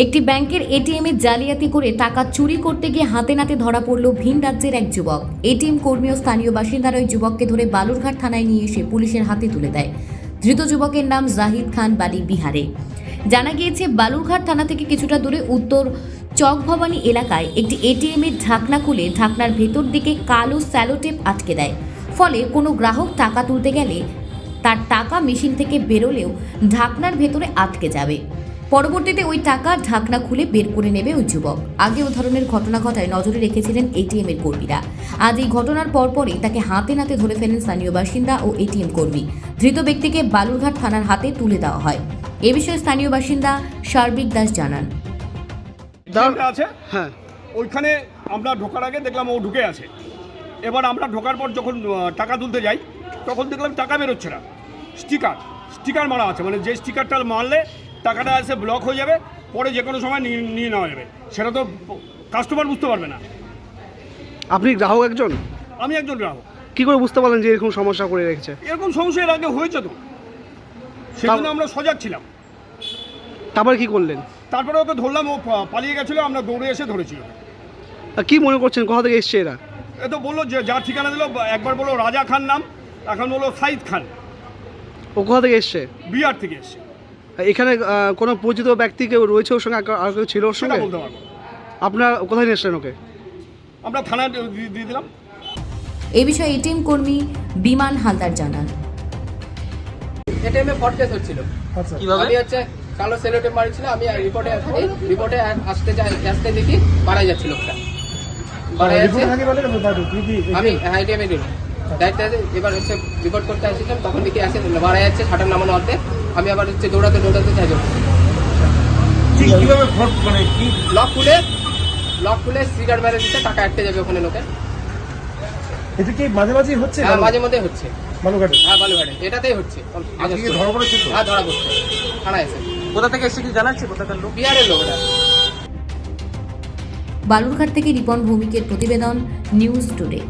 একটি ব্যাংকের এটিএম এ জালিয়াতি করে টাকা চুরি করতে গিয়ে হাতে নাতে ধরা পড়ল ভিন রাজ্যের এক যুবক। এটিএম কর্মী ও স্থানীয় বাসিন্দারা ওই যুবককে ধরে বালুরঘাট থানায় নিয়ে এসে পুলিশের হাতে তুলে দেয়। ধৃত যুবকের নাম জাহিদ খান বালি বিহারে। জানা গিয়েছে, বালুরঘাট থানা থেকে কিছুটা দূরে উত্তর চকভবানী এলাকায় একটি এটিএম এর ঢাকনা খুলে ঢাকনার ভেতর দিকে কালো স্যালোটেপ আটকে দেয়। ফলে কোনো গ্রাহক টাকা তুলতে গেলে তার টাকা মেশিন থেকে বেরোলেও ঢাকনার ভেতরে আটকে যাবে। পরবর্তীতে ওই টাকা ঢাকনা খুলে বের করে নেবে ওই যুবক। আগে ও ধরনের ঘটনা ঘটায় নজরে রেখেছিলেন এটিএম এর কর্মীরা। আজ এই ঘটনার পরপরই তাকে হাতে নাতে ধরে ফেলেন স্থানীয় বাসিন্দা ও এটিএম কর্মী। ধৃত ব্যক্তিকে বালুরঘাট থানার হাতে তুলে দেওয়া হয়। এ বিষয়ে স্থানীয় বাসিন্দা সার্বিক দাস জানান। আছে? হ্যাঁ। ওইখানে আমরা ঢোকার আগে দেখলাম ও ঢুকে আছে। এবার আমরা ঢোকার পর যখন টাকা তুলতে যাই তখন দেখলাম টাকা বেরোচ্ছে না। স্টিকার। স্টিকার মারা আছে। মানে যে স্টিকারটা মারলে টাকাটা এসে ব্লক হয়ে যাবে পরে যে কোনো সময় নিয়ে নেওয়া যাবে। সেটা তো কাস্টমার বুঝতে পারবে না। আপনি গ্রাহক একজন? আমি একজন গ্রাহক। কি করে বুঝতে পারলেন যে এরকম সমস্যা করে রেখেছে? এরকম সমস্যা এর আগে হয়েছে তো। সেজন্য আমরা সজাগ ছিলাম। তারপরে কি করলেন? তারপরে ওকে ধরলাম ও পালিয়ে গেছিল আমরা দৌড়ে এসে ধরেছি। কি মনে করছেন? কোথা থেকে এসছে এরা? এ তো বলল যে যার ঠিকানা দিল একবার বলল রাজা খান নাম এখন বলল সাইদ খান। ও কোথা থেকে এসছে? বিহার থেকে এসছে। এখানে আহ, কোনো পরিচিত ব্যক্তি কেউ রয়েছে ওর সঙ্গে আর কেউ- ছিল ওর সঙ্গে? বলতে পারব না। আপনার কোথায় নিয়ে এসছেন ওকে? আমরা থানায় দিয়ে দিয়ে দিলাম। এ বিষয়ে এটিএম কর্মী বিমান হালদার জানান। এটিএমে ফট কেস হচ্ছিল। কীভাবে? আমি হচ্ছে কালো সেলোটেপ মারিছিল আমি রিপোর্টে থাকি রিপোর্টে আসতে যাই আসতে দেখি বাড়াই যাচ্ছে লোকটা। বাড়াই যাচ্ছে। আমি হ্যাঁ এটিএমে দিল। দায়িত্বে আছে এবার হচ্ছে রিপোর্ট করতে আসছিলাম তখন দেখি আসে বাড়াই যাচ্ছে ছাটার নামানো অর্ধে আমি আবার হচ্ছে দৌড়াতে দৌড়াতে চাই কীভাবে মানে লক খুলে লক খুলে সিগার মেরে দিতে টাকা আটকে যাবে ওখানে লোকে। এটা কি মাঝে মাঝে হচ্ছে হ্যাঁ মাঝে মধ্যে হচ্ছে। বালুঘাটে? হ্যাঁ বালুঘাটে। এটাতেই হচ্ছে। আজকে কি ধরা পড়েছে হ্যাঁ ধরা পড়ছে থানায় এসে। কোথা থেকে এসে কি জানাচ্ছে? কোথাকার লোক? বিহারের লোক বালুরঘাট থেকে রিপন ভৌমিকের প্রতিবেদন নিউজ টুডে।